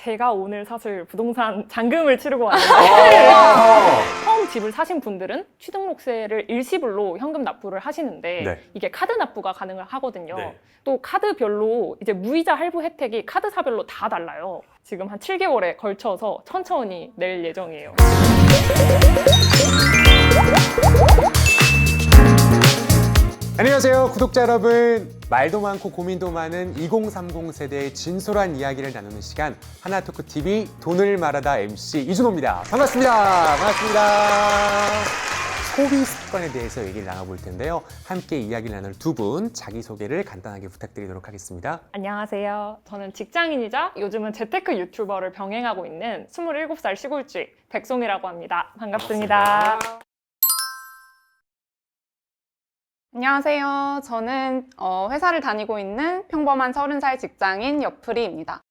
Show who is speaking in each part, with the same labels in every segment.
Speaker 1: 제가 오늘 사실 부동산 잔금을 치르고 왔는데
Speaker 2: 아.
Speaker 1: 처음 집을 사신 분들은 취등록세를 일시불로 현금 납부를 하시는데
Speaker 2: 네.
Speaker 1: 이게 카드 납부가 가능을 하거든요.
Speaker 2: 네.
Speaker 1: 또 카드별로 이제 무이자 할부 혜택이 카드사별로 다 달라요. 지금 한 7개월에 걸쳐서 천천히 낼 예정이에요.
Speaker 2: 안녕하세요 구독자 여러분. 말도 많고 고민도 많은 2030 세대의 진솔한 이야기를 나누는 시간 하나토크TV 돈을 말하다 MC 이준호입니다. 반갑습니다. 반갑습니다. 소비 습관에 대해서 얘기를 나눠볼 텐데요. 함께 이야기를 나눌 두 분 자기소개를 간단하게 부탁드리도록 하겠습니다.
Speaker 1: 안녕하세요. 저는 직장인이자 요즘은 재테크 유튜버를 병행하고 있는 27살 시골쥐 백송이라고 합니다. 반갑습니다.
Speaker 3: 안녕하세요. 저는 어, 회사를 다니고 있는 평범한 30살 직장인 옆프리입니다.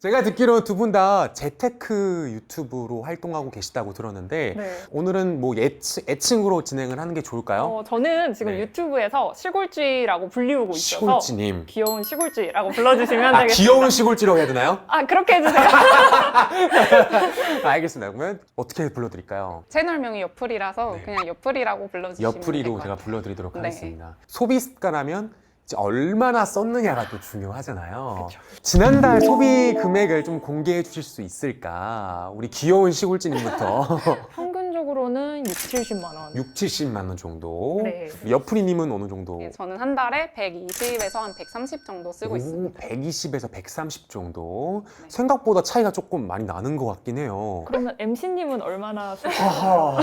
Speaker 2: 제가 듣기로 두 분 다 재테크 유튜브로 활동하고 계시다고 들었는데
Speaker 1: 네.
Speaker 2: 오늘은 뭐 애칭, 애칭으로 진행을 하는 게 좋을까요?
Speaker 1: 어, 저는 지금
Speaker 2: 네.
Speaker 1: 유튜브에서 시골쥐라고 불리우고 있어서
Speaker 2: 시골지님
Speaker 1: 귀여운 시골쥐라고 불러주시면
Speaker 2: 아,
Speaker 1: 되겠습니다.
Speaker 2: 귀여운 시골지라고 해야 되나요?
Speaker 1: 아 그렇게 해주세요.
Speaker 2: 알겠습니다. 그러면 어떻게 불러드릴까요?
Speaker 3: 채널명이 옆프리라서
Speaker 2: 네.
Speaker 3: 그냥 옆프리라고 불러주시면
Speaker 2: 옆풀이로
Speaker 3: 될것
Speaker 2: 제가
Speaker 3: 같아요.
Speaker 2: 불러드리도록
Speaker 3: 네.
Speaker 2: 하겠습니다. 소비 습관하면 얼마나 썼느냐가 또 중요하잖아요.
Speaker 1: 그쵸.
Speaker 2: 지난달 소비 금액을 좀 공개해 주실 수 있을까? 우리 귀여운 시골지님부터
Speaker 1: 평균적으로는 6, 70만 원.
Speaker 2: 6, 70만 원 정도.
Speaker 1: 네.
Speaker 2: 옆풀이님은 어느 정도?
Speaker 3: 네, 저는 한 달에 120에서 한 130 정도 쓰고
Speaker 2: 오,
Speaker 3: 있습니다.
Speaker 2: 120에서 130 정도.
Speaker 3: 네.
Speaker 2: 생각보다 차이가 조금 많이 나는 것 같긴 해요.
Speaker 1: 그러면 MC님은 얼마나 쓰세요?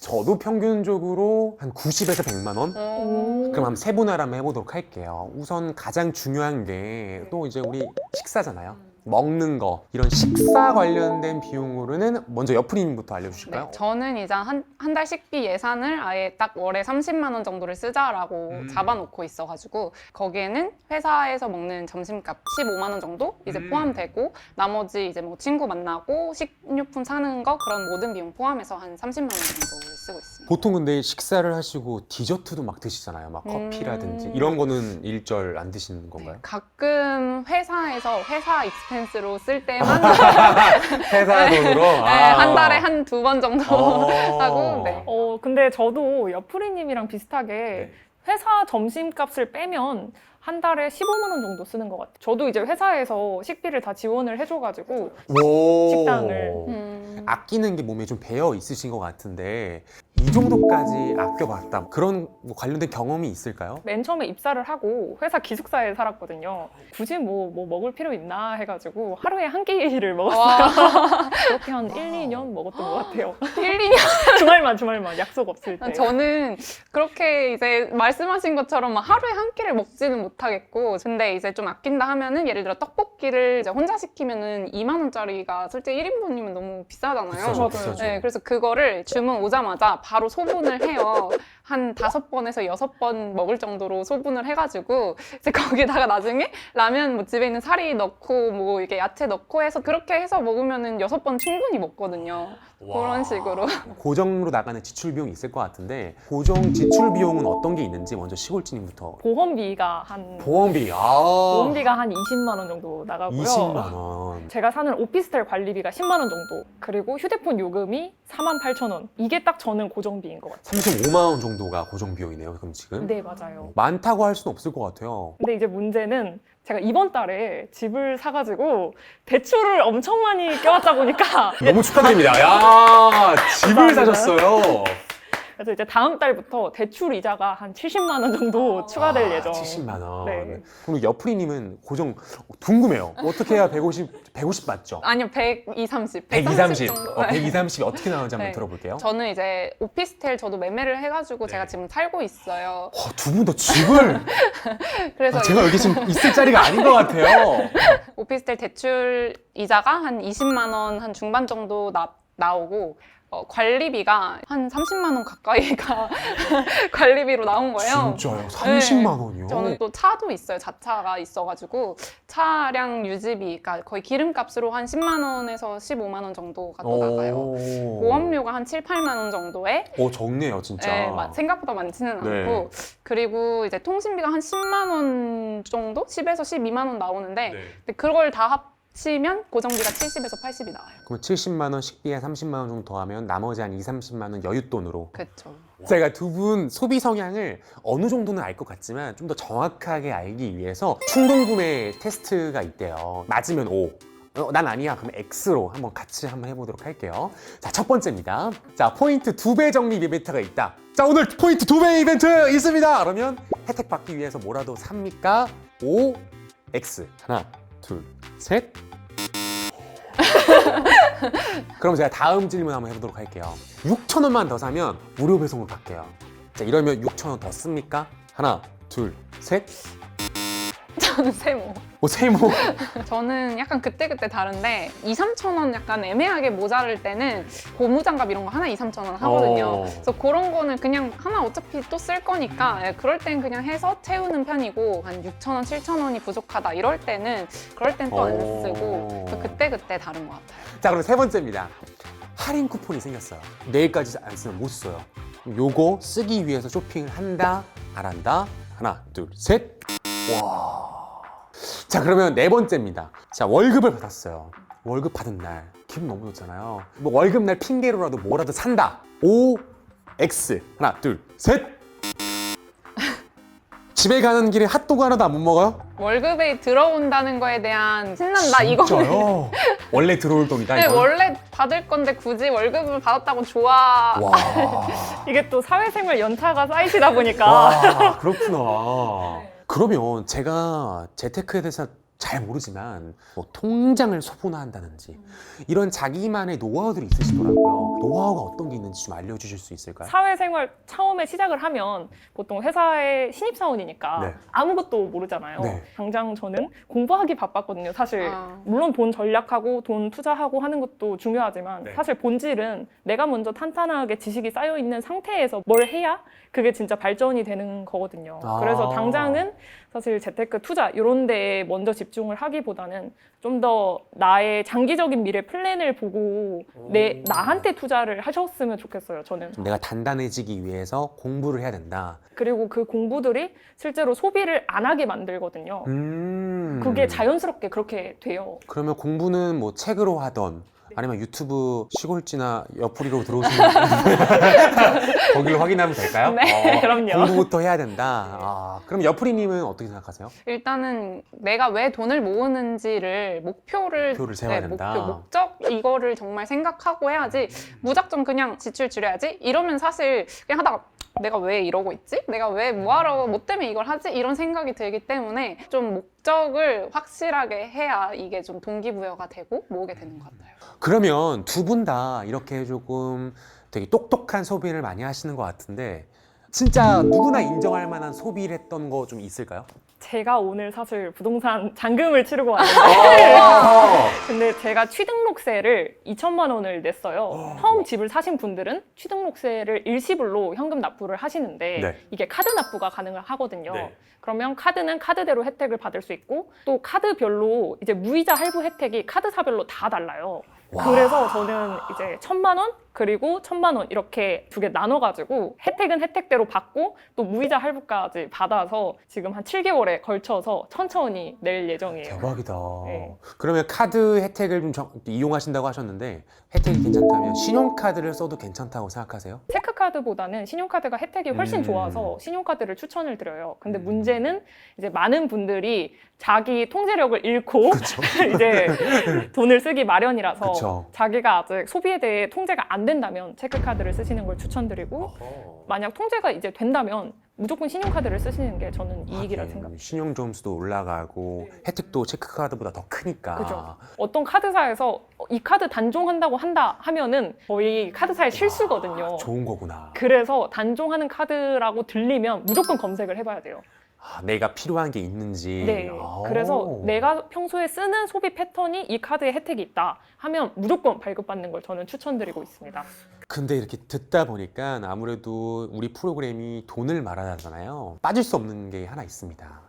Speaker 2: 저도 평균적으로 한 90에서 100만 원?
Speaker 3: 어,
Speaker 2: 그럼 한번 세분화를 한번 해보도록 할게요. 우선 가장 중요한 게 또 이제 우리 식사잖아요. 먹는 거 이런 식사 관련된 비용으로는 먼저 옆프님부터 알려주실까요?
Speaker 3: 네, 저는 이제 한, 한 달 식비 예산을 아예 딱 월에 30만 원 정도를 쓰자라고
Speaker 2: 음.
Speaker 3: 잡아놓고 있어가지고 거기에는 회사에서 먹는 점심값 15만 원 정도 이제
Speaker 2: 음.
Speaker 3: 포함되고 나머지 이제 뭐 친구 만나고 식료품 사는 거 그런 모든 비용 포함해서 한 30만 원 정도 쓰고 있습니다.
Speaker 2: 보통 근데 식사를 하시고 디저트도 막 드시잖아요. 막
Speaker 3: 음.
Speaker 2: 커피라든지 이런 거는 일절 안 드시는 건가요?
Speaker 3: 네, 가끔 회사에서 회사 익스펜스로 쓸 때만
Speaker 2: 회사 돈으로
Speaker 3: 네,
Speaker 2: 아.
Speaker 3: 한 달에 한 두 번 정도
Speaker 2: 어.
Speaker 3: 하고 네.
Speaker 1: 어, 근데 저도 옆프리님이랑 비슷하게
Speaker 2: 네.
Speaker 1: 회사 점심값을 빼면 한 달에 15만 원 정도 쓰는 것 같아요. 저도 이제 회사에서 식비를 다 지원을 해줘가지고
Speaker 2: 오.
Speaker 1: 식당을.
Speaker 3: 음.
Speaker 2: 아끼는 게 몸에 좀 배어 있으신 것 같은데 이 정도까지 아껴봤다 그런 뭐 관련된 경험이 있을까요?
Speaker 1: 맨 처음에 입사를 하고 회사 기숙사에 살았거든요. 굳이 뭐, 뭐 먹을 필요 있나 해가지고 하루에 한 끼를 먹었어요.
Speaker 3: 와,
Speaker 1: 그렇게 한 1, 2년 먹었던 것 같아요.
Speaker 3: 1, 2년
Speaker 1: 주말만 주말만 약속 없을 때.
Speaker 3: 저는 그렇게 이제 말씀하신 것처럼 막 하루에 한 끼를 먹지는 못 하겠고 근데 이제 좀 아낀다 하면은 예를 들어 떡볶이를 이제 혼자 시키면은 2만 원짜리가 솔직히 1인분이면 너무 비싸잖아요.
Speaker 2: 비싸죠. 비싸죠.
Speaker 3: 네, 그래서 그거를 주문 오자마자 바로 소분을 해요. 한 다섯 번에서 여섯 번 먹을 정도로 소분을 해가지고 이제 거기다가 나중에 라면 뭐 집에 있는 사리 넣고 뭐 이게 야채 넣고 해서 그렇게 해서 먹으면은 여섯 번 충분히 먹거든요. 그런 식으로.
Speaker 2: 고정으로 나가는 지출 비용이 있을 것 같은데 고정 지출 비용은 어떤 게 있는지 먼저 시골지님부터
Speaker 1: 보험비가 한
Speaker 2: 보험비 아
Speaker 1: 보험비가 한 20만 원 정도 나가고요.
Speaker 2: 20만 원
Speaker 1: 제가 사는 오피스텔 관리비가 10만 원 정도. 그리고 휴대폰 요금이 4만 8천 원. 이게 딱 저는 고정비인 것 같아요.
Speaker 2: 35만 원 정도가 고정 비용이네요 그럼 지금
Speaker 1: 네, 맞아요.
Speaker 2: 많다고 할 수는 없을 것 같아요
Speaker 1: 근데 이제 문제는 제가 이번 달에 집을 사가지고 대출을 엄청 많이 껴왔다 보니까
Speaker 2: 너무 축하드립니다 야 집을. 사셨어요
Speaker 1: 그래서 이제 다음 달부터 대출 이자가 한 70만 원 정도 추가될
Speaker 2: 아,
Speaker 1: 예정.
Speaker 2: 70만 원
Speaker 1: 네.
Speaker 2: 그럼 옆프리님은 고정 궁금해요 어떻게 해야 150 150 맞죠?
Speaker 3: 아니요, 120, 30.
Speaker 2: 120, 30
Speaker 3: 정도.
Speaker 2: 어,
Speaker 3: 네.
Speaker 2: 120, 30이 어떻게 나오는지 한번
Speaker 3: 네.
Speaker 2: 들어볼게요
Speaker 3: 저는 이제 오피스텔 저도 매매를 해가지고
Speaker 2: 네.
Speaker 3: 제가 지금 살고 있어요.
Speaker 2: 두 분 다 집을
Speaker 3: 그래서
Speaker 2: 아, 제가 여기 지금 있을 자리가 아닌 것 같아요.
Speaker 3: 오피스텔 대출 이자가 한 20만 원 한 중반 정도 나, 나오고 어, 관리비가 한 30만 원 가까이가 관리비로 나온 거예요.
Speaker 2: 진짜요?
Speaker 3: 30만
Speaker 2: 원이요?
Speaker 3: 저는 또 차도 있어요. 자차가 있어가지고 차량 유지비, 그러니까 거의 기름값으로 한 10만 원에서 15만 원 정도가 또 나가요. 보험료가 한 7, 8만 원 정도에
Speaker 2: 오 적네요 진짜.
Speaker 3: 네, 마- 생각보다 많지는
Speaker 2: 네.
Speaker 3: 않고 그리고 이제 통신비가 한 10만 원 정도? 10에서 12만 원 나오는데
Speaker 2: 네.
Speaker 3: 근데 그걸 다 합 치면 고정비가 70에서 80이 나와요.
Speaker 2: 그럼 70만 원 식비에 30만 원 정도 더하면 나머지 한 2, 30만 원 여윳돈으로
Speaker 3: 그렇죠.
Speaker 2: 제가 두 분 소비 성향을 어느 정도는 알 것 같지만 좀 더 정확하게 알기 위해서 충동 구매 테스트가 있대요. 맞으면 O. 어, 난 아니야. 그럼 X로 한번 같이 한번 해보도록 할게요. 자, 첫 번째입니다. 자, 포인트 두 배 적립 이벤트가 있다. 자, 오늘 포인트 두 배 이벤트 있습니다. 그러면 혜택 받기 위해서 뭐라도 삽니까? O, X. 하나, 둘, 셋. 그럼 제가 다음 질문 한번 해보도록 할게요. 6천 원만 더 사면 무료 배송을 받게요. 자 이러면 6천 원 더 씁니까? 하나, 둘, 셋.
Speaker 3: 저는 세모.
Speaker 2: 뭐 세모.
Speaker 3: 저는 약간 그때그때 다른데 2, 3천 원 약간 애매하게 모자랄 때는 고무장갑 이런 거 하나 2, 3천 원 하거든요.
Speaker 2: 어.
Speaker 3: 그래서 그런 거는 그냥 하나 어차피 또 쓸 거니까 예, 그럴 땐 그냥 해서 채우는 편이고 한 6천 원, 7천 원이 부족하다 이럴 때는 그럴 땐 또 안
Speaker 2: 어.
Speaker 3: 쓰고 그래서 그때그때 다른 것 같아요.
Speaker 2: 자 그럼 세 번째입니다. 할인 쿠폰이 생겼어요. 내일까지 안 쓰면 못 써요. 요거 쓰기 위해서 쇼핑을 한다, 안 한다. 하나, 둘, 셋. 와. 자 그러면 네 번째입니다. 자 월급을 받았어요. 월급 받은 날 기분 너무 좋잖아요. 뭐 월급 날 핑계로라도 뭐라도 산다. O X 하나, 둘, 셋. 집에 가는 길에 핫도그 하나도 안 못 먹어요?
Speaker 3: 월급에 들어온다는 거에 대한 신난다 이거는
Speaker 2: 진짜요? 원래 들어올 돈이다
Speaker 3: 네,
Speaker 2: 이건?
Speaker 3: 원래 받을 건데 굳이 월급을 받았다고 좋아
Speaker 2: 와.
Speaker 1: 이게 또 사회생활 연차가 쌓이시다 보니까
Speaker 2: 와, 그렇구나. 그러면 제가 재테크에 대해서 잘 모르지만 뭐 통장을 소분화한다든지 이런 자기만의 노하우들이 있으시더라고요. 노하우가 어떤 게 있는지 좀 알려주실 수 있을까요?
Speaker 1: 사회생활 처음에 시작을 하면 보통 회사의 신입사원이니까
Speaker 2: 네.
Speaker 1: 아무것도 모르잖아요.
Speaker 2: 네.
Speaker 1: 당장 저는 공부하기 바빴거든요. 사실
Speaker 3: 아.
Speaker 1: 물론 돈 전략하고 돈 투자하고 하는 것도 중요하지만
Speaker 2: 네.
Speaker 1: 사실 본질은 내가 먼저 탄탄하게 지식이 쌓여 있는 상태에서 뭘 해야 그게 진짜 발전이 되는 거거든요.
Speaker 2: 아.
Speaker 1: 그래서 당장은 사실 재테크 투자 이런 데에 먼저 집중을 하기보다는 좀 더 나의 장기적인 미래 플랜을 보고 내 나한테 투자를 하셨으면 좋겠어요. 저는.
Speaker 2: 좀 내가 단단해지기 위해서 공부를 해야 된다.
Speaker 1: 그리고 그 공부들이 실제로 소비를 안 하게 만들거든요.
Speaker 2: 음.
Speaker 1: 그게 자연스럽게 그렇게 돼요.
Speaker 2: 그러면 공부는 뭐 책으로 하던 아니면 유튜브 시골지나 옆구리로 들어오시면 거기로 확인하면 될까요?
Speaker 1: 네,
Speaker 2: 어,
Speaker 1: 그럼요.
Speaker 2: 공부부터 해야 된다. 아, 그럼 옆구리님은 어떻게 생각하세요?
Speaker 3: 일단은 내가 왜 돈을 모으는지를 목표를
Speaker 2: 목표를 세워야
Speaker 3: 네,
Speaker 2: 된다.
Speaker 3: 목표, 목적 이거를 정말 생각하고 해야지 무작정 그냥 지출 줄여야지 이러면 사실 그냥 하다가 내가 왜 이러고 있지? 내가 왜 뭐하러 뭐 때문에 이걸 하지? 이런 생각이 들기 때문에 좀 목적을 확실하게 해야 이게 좀 동기부여가 되고 모으게 되는 것 같아요.
Speaker 2: 그러면 두 분 다 이렇게 조금 되게 똑똑한 소비를 많이 하시는 것 같은데 진짜 누구나 인정할 만한 소비를 했던 거 좀 있을까요?
Speaker 1: 제가 오늘 사실 부동산 잔금을 치르고 왔는데
Speaker 2: 어.
Speaker 1: 근데 제가 취등록세를 2천만 원을 냈어요. 처음 집을 사신 분들은 취등록세를 일시불로 현금 납부를 하시는데
Speaker 2: 네.
Speaker 1: 이게 카드 납부가 가능을 하거든요.
Speaker 2: 네.
Speaker 1: 그러면 카드는 카드대로 혜택을 받을 수 있고 또 카드별로 이제 무이자 할부 혜택이 카드사별로 다 달라요.
Speaker 2: 와.
Speaker 1: 그래서 저는 이제 천만 원 그리고 천만 원 이렇게 두 개 나눠가지고 혜택은 혜택대로 받고 또 무이자 할부까지 받아서 지금 한 7개월에 걸쳐서 천천히 낼 예정이에요.
Speaker 2: 대박이다.
Speaker 1: 네.
Speaker 2: 그러면 카드 혜택을 좀 정- 이용하신다고 하셨는데 혜택이 괜찮다면 신용카드를 써도 괜찮다고 생각하세요?
Speaker 1: 체크 카드보다는 신용카드가 혜택이 훨씬
Speaker 2: 음.
Speaker 1: 좋아서 신용카드를 추천을 드려요. 근데
Speaker 2: 음.
Speaker 1: 문제는 이제 많은 분들이 자기 통제력을 잃고. 이제 돈을 쓰기 마련이라서
Speaker 2: 그쵸.
Speaker 1: 자기가 아직 소비에 대해 통제가 안 된다면 체크카드를 쓰시는 걸 추천드리고 만약 통제가 이제 된다면 무조건 신용카드를 쓰시는 게 저는 이익이라
Speaker 2: 하긴
Speaker 1: 생각해요.
Speaker 2: 신용 점수도 올라가고 혜택도 체크카드보다 더 크니까.
Speaker 1: 그죠. 어떤 카드사에서 어, 이 카드 단종한다고 한다 하면은 거의 카드사의 실수거든요.
Speaker 2: 좋은 거구나.
Speaker 1: 그래서 단종하는 카드라고 들리면 무조건 검색을 해봐야 돼요.
Speaker 2: 아, 내가 필요한 게 있는지.
Speaker 1: 네.
Speaker 2: 아.
Speaker 1: 그래서 내가 평소에 쓰는 소비 패턴이 이 카드에 혜택이 있다 하면 무조건 발급받는 걸 저는 추천드리고 있습니다.
Speaker 2: 근데 이렇게 듣다 보니까 아무래도 우리 프로그램이 돈을 말하잖아요. 빠질 수 없는 게 하나 있습니다.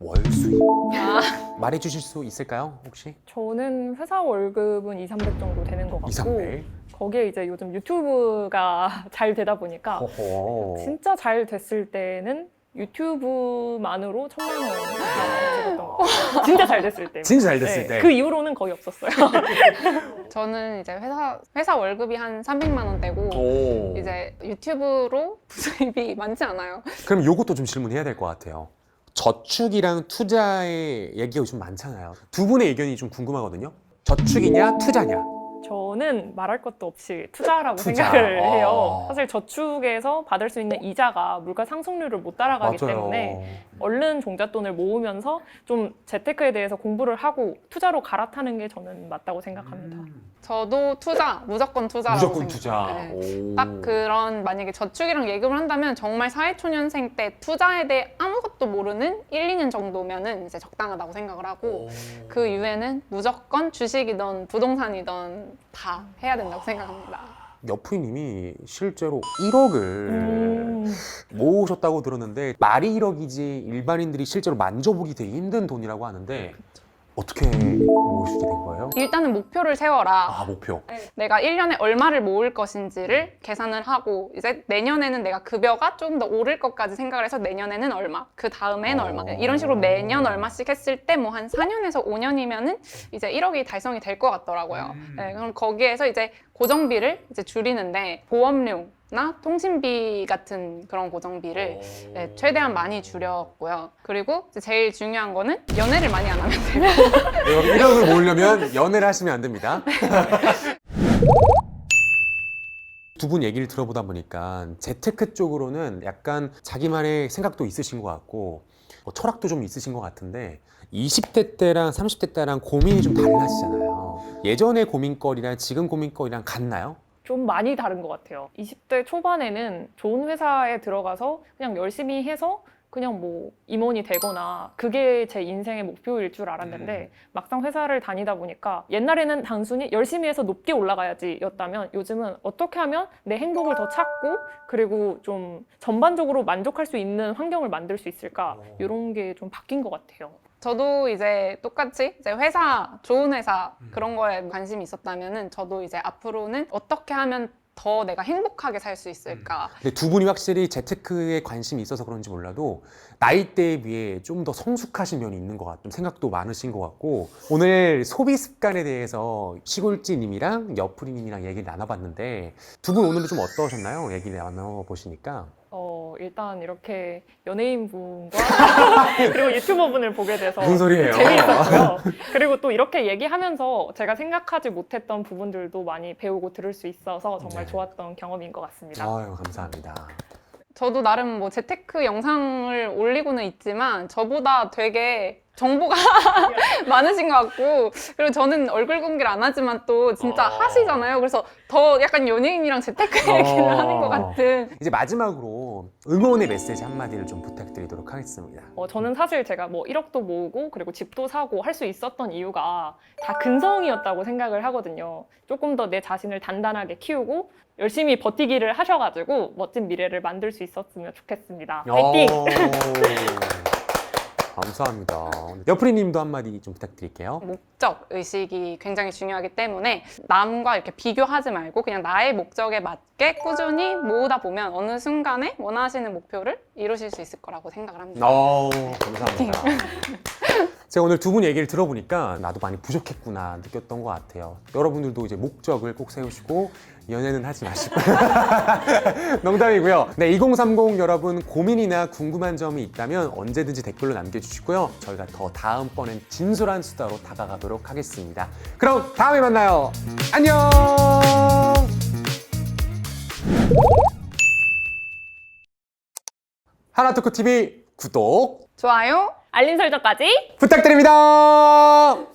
Speaker 2: 월 수입.
Speaker 3: 아,
Speaker 2: 말해 주실 수 있을까요? 혹시?
Speaker 1: 저는 회사 월급은 2, 300 정도 되는 것 같고
Speaker 2: 2, 300.
Speaker 1: 거기에 이제 요즘 유튜브가 잘 되다 보니까
Speaker 2: 허허.
Speaker 1: 진짜 잘 됐을 때는 유튜브만으로 천만 원 찍었던 것 같아요. 진짜 잘 됐을 때.
Speaker 2: 진짜 잘 됐을
Speaker 1: 네,
Speaker 2: 때.
Speaker 1: 그 이후로는 거의 없었어요.
Speaker 3: 저는 이제 회사 회사 월급이 한 300만 원대고
Speaker 2: 오.
Speaker 3: 이제 유튜브로 수입이 많지 않아요.
Speaker 2: 그럼 요것도 좀 질문해야 될 것 같아요. 저축이랑 투자의 얘기가 좀 많잖아요. 두 분의 의견이 좀 궁금하거든요. 저축이냐 투자냐?
Speaker 1: 저는 말할 것도 없이 투자라고
Speaker 2: 투자.
Speaker 1: 생각을
Speaker 2: 아.
Speaker 1: 해요. 사실 저축에서 받을 수 있는 이자가 물가 상승률을 못 따라가기 때문에 얼른 종잣돈을 모으면서 좀 재테크에 대해서 공부를 하고 투자로 갈아타는 게 저는 맞다고 생각합니다.
Speaker 3: 저도 투자 무조건 투자라고
Speaker 2: 무조건
Speaker 3: 생각해요.
Speaker 2: 투자.
Speaker 3: 네.
Speaker 2: 오.
Speaker 3: 딱 그런 만약에 저축이랑 예금을 한다면 정말 사회초년생 때 투자에 대해 아무것도 모르는 1, 2년 정도면은 이제 적당하다고 생각을 하고 그 이후에는 무조건 주식이든 부동산이든 다 해야 된다고 생각합니다.
Speaker 2: 여프이님이 실제로 1억을
Speaker 1: 음,
Speaker 2: 모으셨다고 들었는데 말이 1억이지 일반인들이 실제로 만져보기 되게 힘든 돈이라고 하는데 어떻게 모으시게 된 거예요?
Speaker 3: 일단은 목표를 세워라.
Speaker 2: 아 목표.
Speaker 3: 내가 1년에 얼마를 모을 것인지를 계산을 하고 이제 내년에는 내가 급여가 좀더 오를 것까지 생각을 해서 내년에는 얼마, 그 다음엔
Speaker 2: 어.
Speaker 3: 얼마 이런 식으로 매년 얼마씩 했을 때 뭐 한 4년에서 5년이면은 이제 1억이 달성이 될 것 같더라고요.
Speaker 2: 음.
Speaker 3: 네, 그럼 거기에서 이제 고정비를 이제 줄이는데 보험료나 통신비 같은 그런 고정비를 네, 최대한 많이 줄였고요. 그리고 이제 제일 중요한 거는 연애를 많이 안 하면 돼요.
Speaker 2: 네, 여러분 1억을 모으려면 연애를 하시면 안 됩니다. 두 분 얘기를 들어보다 보니까 재테크 쪽으로는 약간 자기만의 생각도 있으신 것 같고 뭐 철학도 좀 있으신 것 같은데 20대 때랑 30대 때랑 고민이 좀 달라지잖아요. 예전의 고민거리랑 지금 고민거리랑 같나요?
Speaker 1: 좀 많이 다른 것 같아요. 20대 초반에는 좋은 회사에 들어가서 그냥 열심히 해서 그냥 뭐 임원이 되거나 그게 제 인생의 목표일 줄 알았는데 막상 회사를 다니다 보니까 옛날에는 단순히 열심히 해서 높게 올라가야지 였다면 요즘은 어떻게 하면 내 행복을 더 찾고 그리고 좀 전반적으로 만족할 수 있는 환경을 만들 수 있을까? 이런 게 좀 바뀐 것 같아요.
Speaker 3: 저도 이제 똑같이 이제 회사 좋은 회사 그런 거에 관심이 있었다면은 저도 이제 앞으로는 어떻게 하면 더 내가 행복하게 살 수 있을까?
Speaker 2: 근데 두 분이 확실히 재테크에 관심이 있어서 그런지 몰라도 나이대에 비해 좀 더 성숙하신 면이 있는 것 같고 생각도 많으신 것 같고 오늘 소비 습관에 대해서 시골지님이랑 여프리님이랑 얘기를 나눠봤는데 두 분 오늘은 좀 어떠셨나요? 얘기를 나눠보시니까.
Speaker 1: 어, 일단 이렇게 연예인분과 그리고 유튜버분을 보게 돼서
Speaker 2: 무슨 소리예요?
Speaker 1: 재미있었고요. 그리고 또 이렇게 얘기하면서 제가 생각하지 못했던 부분들도 많이 배우고 들을 수 있어서 정말
Speaker 2: 네.
Speaker 1: 좋았던 경험인 것 같습니다.
Speaker 2: 아유 감사합니다.
Speaker 3: 저도 나름 뭐 재테크 영상을 올리고는 있지만 저보다 되게 정보가 많으신 것 같고 그리고 저는 얼굴 공개를 안 하지만 또 진짜
Speaker 2: 어.
Speaker 3: 하시잖아요. 그래서 더 약간 연예인이랑 재테크 얘기를
Speaker 2: 어.
Speaker 3: 하는 것 같은
Speaker 2: 이제 마지막으로 응원의 메시지 한마디를 좀 부탁드리도록 하겠습니다.
Speaker 1: 어, 저는 사실 제가 뭐 1억도 모으고 그리고 집도 사고 할 수 있었던 이유가 다 근성이었다고 생각을 하거든요. 조금 더 내 자신을 단단하게 키우고 열심히 버티기를 하셔가지고 멋진 미래를 만들 수 있었으면 좋겠습니다. 파이팅!
Speaker 2: 오. 감사합니다. 여프리님도 한마디 좀 부탁드릴게요.
Speaker 3: 목적 의식이 굉장히 중요하기 때문에 남과 이렇게 비교하지 말고 그냥 나의 목적에 맞게 꾸준히 모으다 보면 어느 순간에 원하시는 목표를 이루실 수 있을 거라고 생각을 합니다.
Speaker 2: 어, 감사합니다. 제가 오늘 두 분 얘기를 들어보니까 나도 많이 부족했구나 느꼈던 것 같아요. 여러분들도 이제 목적을 꼭 세우시고 연애는 하지 마시고 농담이고요. 네, 2030 여러분 고민이나 궁금한 점이 있다면 언제든지 댓글로 남겨주시고요. 저희가 더 다음번엔 진솔한 수다로 다가가도록 하겠습니다. 그럼 다음에 만나요. 안녕. 하나토크 TV 구독
Speaker 3: 좋아요.
Speaker 1: 알림 설정까지
Speaker 2: 부탁드립니다.